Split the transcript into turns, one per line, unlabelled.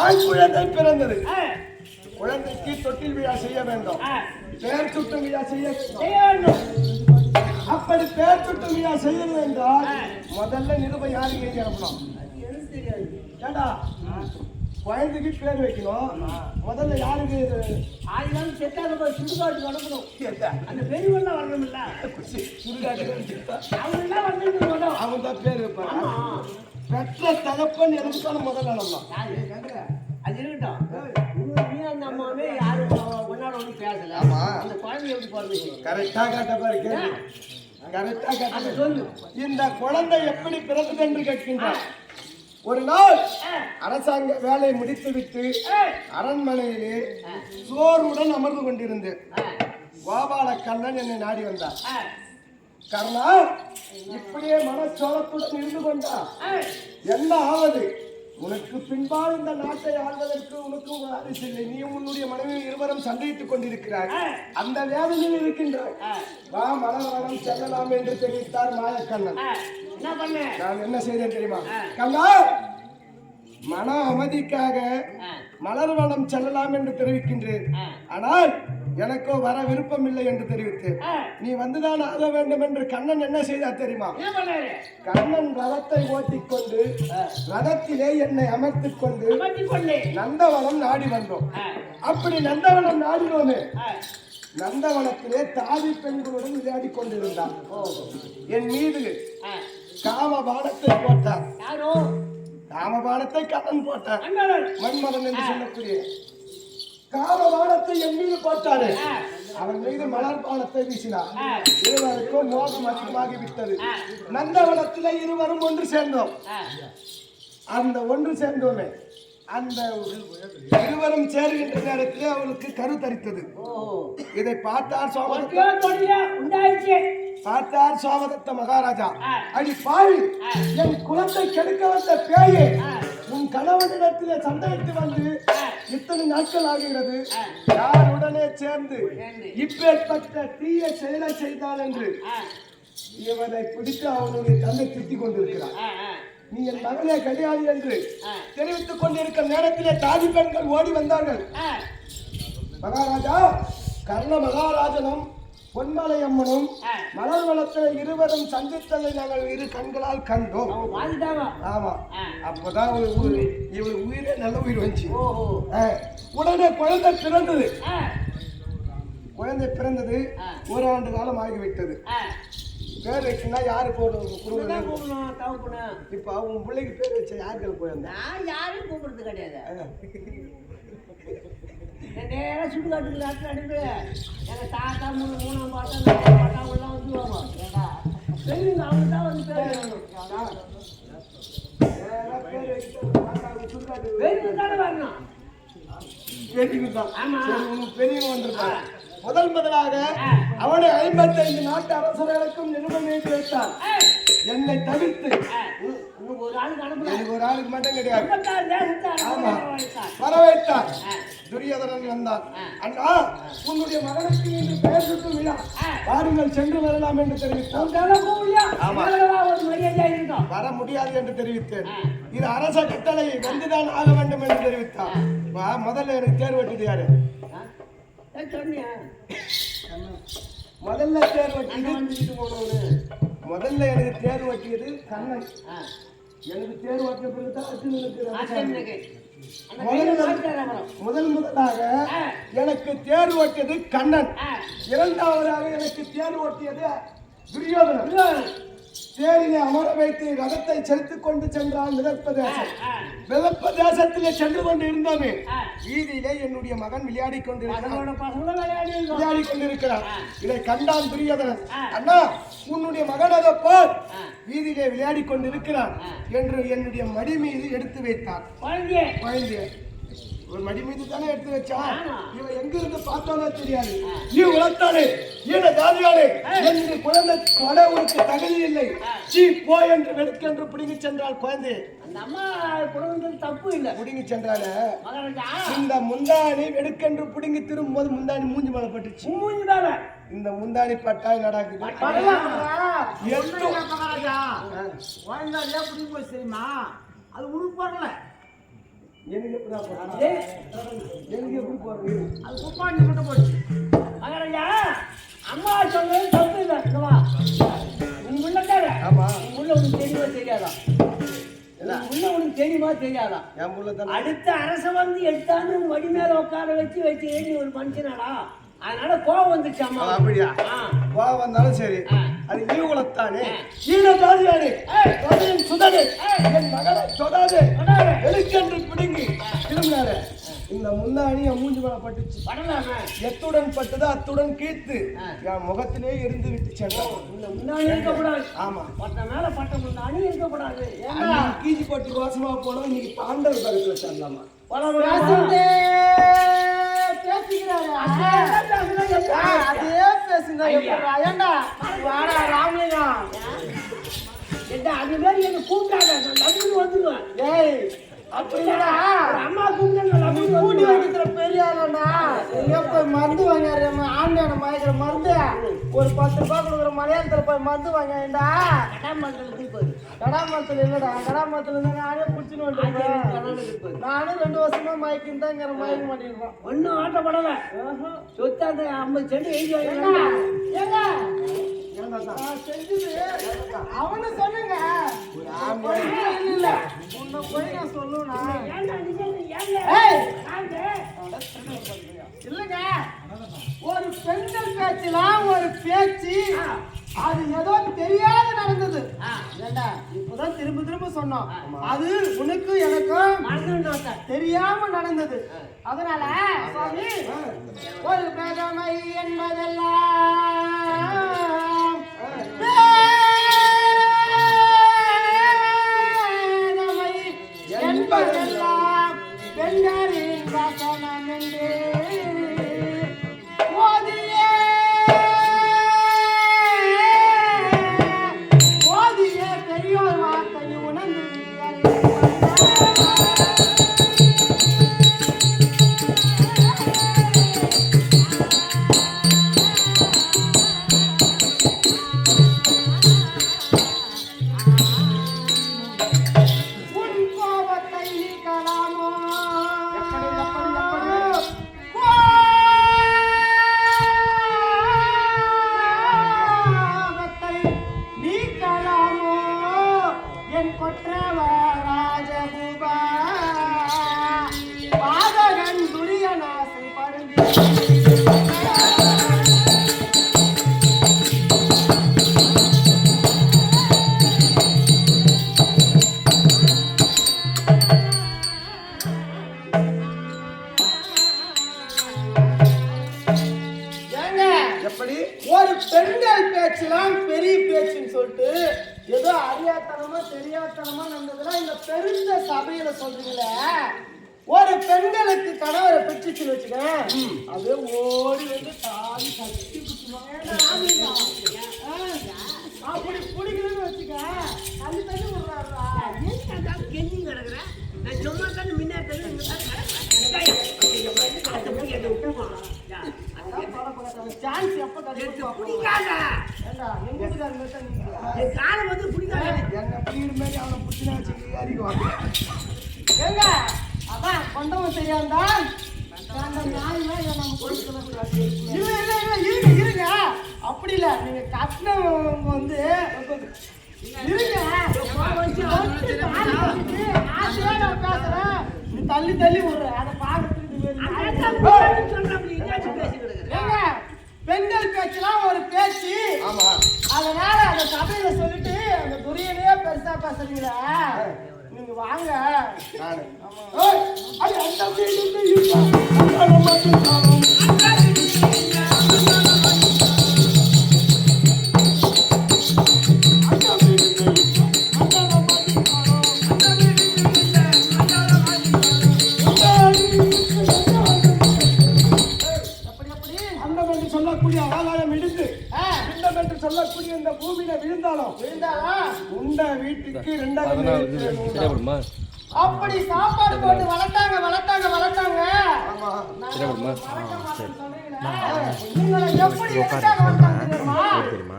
ஆண் குழந்தை பிறந்தது. குழந்தைக்கு தொட்டில் விழா செய்ய வேண்டும். பெயர் சுட்டும் விழா செய்ய வேண்டும்.
செய்ய வேண்டும்.
அப்படி பெயர் சுட்டும் விழா செய்யணும் என்றால்
ஆ.
முதல்ல நிருபம் யாருக்கு
தெரியாது
ஏடா குழந்தைக்கு பேர் வைக்கணும். முதல்ல யாருக்கு?
ஆயிரம் செத்தாத போய் சுடுகாட்டுக்கு அனுப்பணும். அந்த பெரியவெல்லாம் வரணும் இல்ல
வச்சுட்டா.
அவங்க எல்லாம் வந்து
அவன் தான் பேர் வைப்பான். பெற்ற தகப்பன் எனக்கு தானே முதல்ல
யாரு? அது இருக்கட்டும். நீ அந்த அம்மாவே யாரும் ஒன்னாட ஒண்ணு பேசல.
ஆமா.
அந்த குழந்தை எப்படி பிறந்துச்சு
கரெக்டா கேட்ட பாரு கேள்வி கரெக்டா கேட்ட.
சொல்லு.
இந்த குழந்தை எப்படி பிறந்தது என்று கேட்கின்றார் ஒரு நாள் அரசாங்க வேலையை முடித்துவிட்டு அரண்மனையிலே
ஆ,
சோர்வுடன் அமர்ந்து கொண்டிருந்தேன் கோபால கண்ணன் என்னை நாடி வந்தார் கர்ணா இப்படியே மனச்சோளத்துடன் இருந்து கொண்டா. என்ன ஆவது? உனக்கு பின்பால் இந்த நாட்டை ஆள்வதற்கு உனக்கு வாரிசு இல்லை. நீயும் உன்னுடைய மனைவி இருவரும் சண்டையிட்டுக் கொண்டிருக்கிறாய்.
ஆ.
அந்த வேதனையில் இருக்கின்றாய். வா மலர்வனம் செல்லலாம் என்று தெரிவித்தார் மாயக்கண்ணன்.
என்ன பண்ண?
நான் என்ன செய்தேன் தெரியுமா. கண்ணா மன அமைதிக்காக
ஆ,
மலர்வனம் செல்லலாம் என்று தெரிவிக்கின்றேன். ஆனால் எனக்கோ வர விருப்பம் இல்லை என்று தெரிவித்தேன்.
ஆ.
நீ வந்துதான் ஆக வேண்டும் என்று கண்ணன் என்ன செய்தார் தெரியுமா? கண்ணன் ரதத்தை ஓட்டிக்கொண்டு ரதத்திலே என்னை அமர்த்திக் கொண்டு நந்தவனம் நாடி வந்தோம். அப்படி நந்தவனம் நாடினோமே. நந்தவனத்திலே தாதி பெண்களுடன் விளையாடி கொண்டிருந்தான்.
ஓ.
என் மீது. காம பானத்தை போட்டார். காம பானத்தை கண்ணன் போட்டார். மன்மதன் என்று சொல்லக்கூடிய காம பானத்தை என் மீது போட்டாரு அவன் மீது மலர் பானத்தை வீசினார் இருவருக்கும் மோகம் அதிகமாகி விட்டது. நந்தவனத்திலே இருவரும் ஒன்று சேர்ந்தோம். அந்த ஒன்று சேர்ந்தோமே அந்த இருவரும் சேருகின்ற நேரத்திலே அவளுக்கு கரு தரித்தது
ஓ
இதை பார்த்தார் பார்த்தார் சோமதத்த மகாராஜா. அடி பாவி. என் குலத்தை கெடுக்க வந்த பேயே. உன் கணவனிடத்திலே சண்டையிட்டு வந்து. இத்தனை நாட்கள் ஆகிறது
ஆ.
யார் உடனே சேர்ந்து. இப்பேற்பட்ட தீய செயலை செய்தால் என்று இவனை பிடித்து அவனுடைய தந்தை திட்டிக்
ஆ,
நீ என் மகளே கிடையாது என்று. தெரிவித்துக் கொண்டிருக்கிற நேரத்திலே தாதி பெண்கள் ஓடி வந்தார்கள். மகாராஜா கர்ண மகாராஜனும் பொன்மலை அம்மனும்
ஆ.
மலர் வளத்தில் இருவரும் சந்தித்ததை நாங்கள் இரு கண்களால் கண்டோம் ஆமா. அப்பதான் ஒரு உயிர் இவள் உயிரே நல்ல உயிர் வந்துச்சு. உடனே குழந்தை பிறந்தது குழந்தை பிறந்தது. ஒரு ஆண்டு காலம் ஆகிவிட்டது. பேர் வைக்கணும்னா யாரு
தவக்கணும்.
இப்ப அவங்க பிள்ளைக்கு பேர் வச்ச யாருக்கு குழந்தை
நான் யாரையும் கூப்பிடுறது கிடையாது
ஆ.
நான் நேரா சுடுகாட்டுக்கு லாஸ்ட்ல அனுப்பி எங்க தாத்தா மூணு மூணாம் பாட்டா நாலாம் பாட்டா எல்லாம் வந்துருவாங்க. ஏண்டா? அவங்க தான் வந்து பேர் பெரியவங்க தானே வரணும்.
பெரியவங்க தான்.
ஆமா.
சரி, உனக்கு பெரியவங்க வந்திருப்பாங்க. முதல் முதலாக. அவனை ஐம்பத்தைந்து நாட்டு அரசர்களுக்கும் எழுதி வைத்தான்
ஆ,
என்னை தவிர்த்து.
ஒரு ஆளுக்கு அனுப்பல
எனக்கு ஒரு ஆளுக்கு மட்டும் கிடையாது.
ஐம்பத்தாறு தேசத்தை
துரியோதனன் வந்தான். அண்ணா உன்னுடைய மகனுக்கு இன்று பெயர் சுட்டும் விழா. வாருங்கள் சென்று வரலாம் என்று தெரிவித்தான். வர முடியாது என்று தெரிவித்தேன். இது அரச கட்டளை வந்துதான் ஆக வேண்டும் என்று தெரிவித்தான். வா, முதல்ல எனக்கு தேர் வெட்டியது யாரு? முதல்ல தேர்
அண்ணன்
வெட்டியது முதல்ல எனக்கு தேர் வெட்டியது கண்ணன். எனக்கு தேர் வெட்டிய பிறகு தான் அர்ஜுனனுக்கு முதல் முதலாக. எனக்கு தேர் ஓட்டியது கண்ணன். இரண்டாவதாக எனக்கு தேர் ஓட்டியது துரியோதனன் தேரிலே அமர வைத்து ரதத்தை செலுத்திக் கொண்டு சென்றான் மிதப்பதேசம்
ஆ.
மிதப்பதேசத்திலே சென்று கொண்டு இருந்தோமே. வீதியிலே என்னுடைய மகன் விளையாடி கொண்டிருக்கிறான்
விளையாடி
கொண்டிருக்கிறான். இதை கண்டான் துரியோதனன். அண்ணா உன்னுடைய மகன் அதை போர். வீதியிலே விளையாடி கொண்டிருக்கிறான். என்று என்னுடைய மடி மீது எடுத்து வைத்தான்
குழந்தையே.
ஒரு மடி மீது தானே எடுத்து வச்சான். இவன் எங்க இருந்து பார்த்தானோ தெரியாது. நீ உழைத்தானே ஈன தாதியானே
ஆ.
என்று குழந்தை கடவுளுக்கு தகுதி இல்லை. சீ போ என்று வெடுக்கென்று பிடுங்கி சென்றால் குழந்தை.
அந்த அம்மா குடும்பத்தில் தப்பு இல்லை.
பிடுங்கி சென்றால இந்த முந்தாணி வெடுக்கென்று பிடுங்கி திரும்பும்போது முந்தாணி மூஞ்சி மேல பட்டுச்சு.
மூஞ்சி
இந்த முந்தாணி பட்டாய் நடக்குது
மகாராஜா. குழந்தை ஏன் பிடிக்கும் போய் தெரியுமா அது உனக்கு வரல.
எனக்கு எப்படி போறது எனக்கு எப்படி போறது
அது குப்பாண்டி மட்டும் போச்சு மகாராஜா அம்மா சொன்னது தப்பு இல்லை. இங்க வா. உன் உள்ளக்கார
ஆமா.
உன் உள்ள உனக்கு தெரியுமா தெரியாதா? உள்ள உனக்கு தெரியுமா தெரியாதா?
என் தானே.
அடுத்த அரச வந்து எடுத்தாந்து மடி மேல உட்கார வச்சு வச்சு நீ ஒரு மனுஷனாடா. அதனால கோவம் வந்துச்சு அம்மா.
அப்படியா. வா வந்தாலும் சரி. அது நீ குலத்தானே
ஆ.
ஈன தாதியானே தொடையின் சுடனே என் மகளை தொடாதே. வெளிக்கென்று பிடுங்கி. திரும்பினாரு. இந்த முந்தாணி என் மூஞ்சி மேல பட்டுச்சு. எத்துடன் பட்டது அத்துடன் கீர்த்து. என் முகத்திலே இருந்து விட்டு சென்றான்
இந்த முன்னாடி இருக்கக்கூடாது.
ஆமா.
பட்ட மேல பட்ட ஏன்னா
அன்னைக்கு கீஜி போட்டு ரோசமா போனோம். இன்னைக்கு பாண்டவர்
பேசுறதே
பேசிக்கிறாரு?
பேசுறதே?
அதே பேசுங்க வாடா ராமலிங்கம்
என்ன அது மாதிரி என்ன கூப்பிட்டாங்க நான் வந்துடுவேன்.
ஏய் அப்படிடா
ஒரு அம்மா கூப்பிட்டு
போய் மருந்து வாங்காரு ஆண்டான மயக்கிற மருந்து. ஒரு பத்து ரூபாய் கொடுக்குற மலையாளத்துல போய் மருந்து
போகுது
கடாமரத்துல இல்லடா கடாமரத்துல இருந்தா நானே குடிச்சுன்னு வந்துருக்கேன் நானும் ரெண்டு வருஷமா மயக்கின்னு தான் இங்க மயக்க மாட்டேங்கிறோம்
ஒன்றும் ஆட்டப்படலை. சொத்து அந்த ஐம்பது சென்ட் எழுதி
அவனு சொன்னுங்க. உன்னை போய் நான் சொல்லுவேனா இல்லைங்க. ஒரு பெண்கள் பேச்சலாம் ஒரு பேச்சு அது ஏதோ தெரியாத நடந்தது. ஏண்டா இப்பதான் திரும்ப திரும்ப சொன்னோம். அது உனக்கு எனக்கும். தெரியாம நடந்தது. அதனால சுவாமி ஒரு பிரதமை என்பதெல்லாம் தெரியாத்தனமா நடந்ததுலாம் இந்த பெருந்த சபையில சொல்றீங்களே? ஒரு பெண்களுக்கு கணவரை பிடிச்சிச்சுன்னு வச்சுக்கேன் அப்படியே ஓடி வந்து தாலி கட்டி அப்படி பிடிக்கலன்னு வச்சுக்க தள்ளி தள்ளி
அதான் கெஞ்சி கிடக்குற? நான் சும்மா தானே முன்னாடி தள்ளி இங்க தான் கிடக்குறேன். டேய், ஐயோ, அந்த போய் என்னை விட்டுருமா? யா, அது
சான்ஸ் எப்ப கிடைக்கும்
பிடிக்காத. என் காலை வந்து பிடிக்காத.
என்ன பிடிக்கிற மாதிரி அவனை புடிச்சுனா வச்சு அறிக்குவாங்க
ஏங்க அதான் கொண்டவன் தெரியாதா அப்படி இல்ல நீங்க கட்டினவங்க வந்து தள்ளி தள்ளி விடுற அதை பார்க்கறதுக்கு பெண்கள் பேச்செல்லாம் ஒரு பேச்சு.
ஆமா.
அதனால அந்த சபையில சொல்லிட்டு அந்த துரியனையே பெருசா பேசுறீங்களா நீங்க வாங்க. அந்த
உண்ட வீட்டுக்கு ரெண்டாவது
அப்படி சாப்பாடு போட்டு வளர்த்தாங்க வளர்த்தாங்க வளர்த்தாங்க. தெரியுமா?
தெரியுமா?